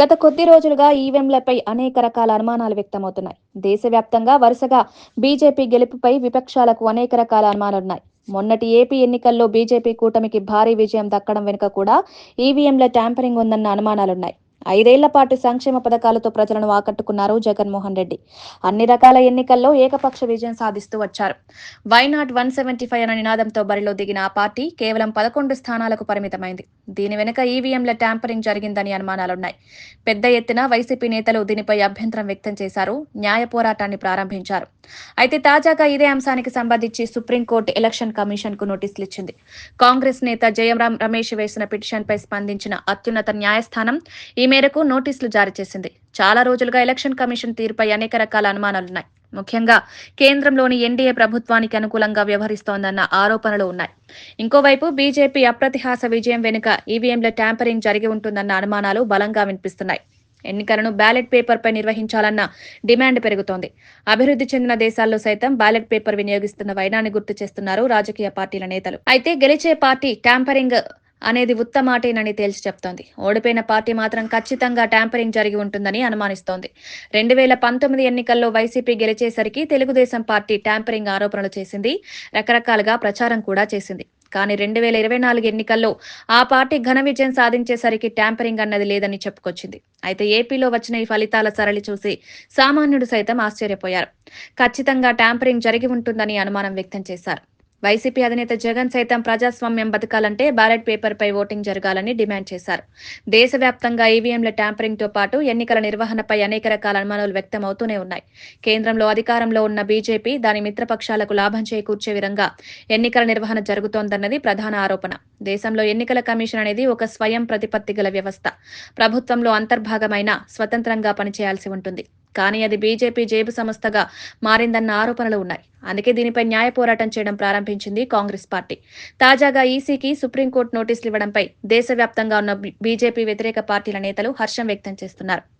గత కొద్ది రోజులుగా ఈవీఎంలపై అనేక రకాల అనుమానాలు వ్యక్తమవుతున్నాయి. దేశవ్యాప్తంగా వరుసగా బీజేపీ గెలుపుపై విపక్షాలకు అనేక రకాల అనుమానాలున్నాయి. మొన్నటి ఏపీ ఎన్నికల్లో బీజేపీ కూటమికి భారీ విజయం దక్కడం వెనుక కూడా ఈవీఎంల ట్యాంపరింగ్ ఉందన్న అనుమానాలున్నాయి. ఐదేళ్ళ పాటు సంక్షేమ పథకాలతో ప్రజలను ఆకట్టుకున్నారు జగన్మోహన్ రెడ్డి. అన్ని రకాల ఎన్నికల్లో ఏకపక్ష విజయం సాధిస్తూ వచ్చారు. వైనాట్ వన్ సెవెంటీ ఫైవ్ అనే నినాదంతో బరిలో దిగిన ఆ పార్టీ కేవలం పదకొండు స్థానాలకు పరిమితమైంది. దీని వెనుక ఈవీఎంల ట్యాంపరింగ్ జరిగిందని అనుమానాలున్నాయి. పెద్ద ఎత్తున వైసీపీ నేతలు దీనిపై అభ్యంతరం వ్యక్తం చేశారు. న్యాయ పోరాటాన్ని ప్రారంభించారు. అయితే తాజాగా ఇదే అంశానికి సంబంధించి సుప్రీంకోర్టు ఎలక్షన్ కమిషన్కు నోటీసులు ఇచ్చింది. కాంగ్రెస్ నేత జయరాం రమేష్ వేసిన పిటిషన్పై స్పందించిన అత్యున్నత న్యాయస్థానం ఈ మేరకు నోటీసులు జారీ చేసింది. చాలా రోజులుగా ఎలక్షన్ కమిషన్ తీరుపై అనేక రకాల అనుమానాలున్నాయి. ముఖ్యంగా కేంద్రంలోని ఎన్డీఏ ప్రభుత్వానికి అనుకూలంగా వ్యవహరిస్తోందన్న ఆరోపణలు ఉన్నాయి. ఇంకోవైపు బీజేపీ అప్రతిహాస విజయం వెనుక ఈవీఎంల ట్యాంపరింగ్ జరిగి ఉంటుందన్న అనుమానాలు బలంగా వినిపిస్తున్నాయి. ఎన్నికలను బ్యాలెట్ పేపర్పై నిర్వహించాలన్న డిమాండ్ పెరుగుతోంది. అభివృద్ధి చెందిన దేశాల్లో సైతం బ్యాలెట్ పేపర్ వినియోగిస్తున్న వైనాన్ని గుర్తు చేస్తున్నారు రాజకీయ పార్టీల నేతలు. అయితే గెలిచే పార్టీ ట్యాంపరింగ్ అనేది ఉత్తమాటేనని తేల్చి చెప్తోంది. ఓడిపోయిన పార్టీ మాత్రం ఖచ్చితంగా ట్యాంపరింగ్ జరిగి ఉంటుందని అనుమానిస్తోంది. రెండు వేల పంతొమ్మిది ఎన్నికల్లో వైసీపీ గెలిచేసరికి తెలుగుదేశం పార్టీ ట్యాంపరింగ్ ఆరోపణలు చేసింది. రకరకాలుగా ప్రచారం కూడా చేసింది. కానీ రెండు వేల ఇరవై నాలుగు ఎన్నికల్లో ఆ పార్టీ ఘన విజయం సాధించేసరికి ట్యాంపరింగ్ అన్నది లేదని చెప్పుకొచ్చింది. అయితే ఏపీలో వచ్చిన ఈ ఫలితాల సరళి చూసి సామాన్యుడు సైతం ఆశ్చర్యపోయారు. ఖచ్చితంగా ట్యాంపరింగ్ జరిగి ఉంటుందని అనుమానం వ్యక్తం చేశారు. వైసీపీ అధినేత జగన్ సైతం ప్రజాస్వామ్యం బతకాలంటే బ్యాలెట్ పేపర్పై ఓటింగ్ జరగాలని డిమాండ్ చేశారు. దేశవ్యాప్తంగా ఈవీఎంల ట్యాంపరింగ్తో పాటు ఎన్నికల నిర్వహణపై అనేక రకాల అనుమానాలు వ్యక్తం అవుతూనే ఉన్నాయి. కేంద్రంలో అధికారంలో ఉన్న బీజేపీ దాని మిత్రపక్షాలకు లాభం చేకూర్చే విధంగా ఎన్నికల నిర్వహణ జరుగుతోందన్నది ప్రధాన ఆరోపణ. దేశంలో ఎన్నికల కమిషన్ అనేది ఒక స్వయం ప్రతిపత్తి గల వ్యవస్థ. ప్రభుత్వంలో అంతర్భాగమైన స్వతంత్రంగా పనిచేయాల్సి ఉంటుంది. కానీ అది బీజేపీ జేబు సంస్థగా మారిందన్న ఆరోపణలు ఉన్నాయి. అందుకే దీనిపై న్యాయ పోరాటం చేయడం ప్రారంభించింది కాంగ్రెస్ పార్టీ. తాజాగా ఈసీకి సుప్రీంకోర్టు నోటీసులు ఇవ్వడంపై దేశవ్యాప్తంగా ఉన్న బీజేపీ వ్యతిరేక పార్టీల నేతలు హర్షం వ్యక్తం చేస్తున్నారు.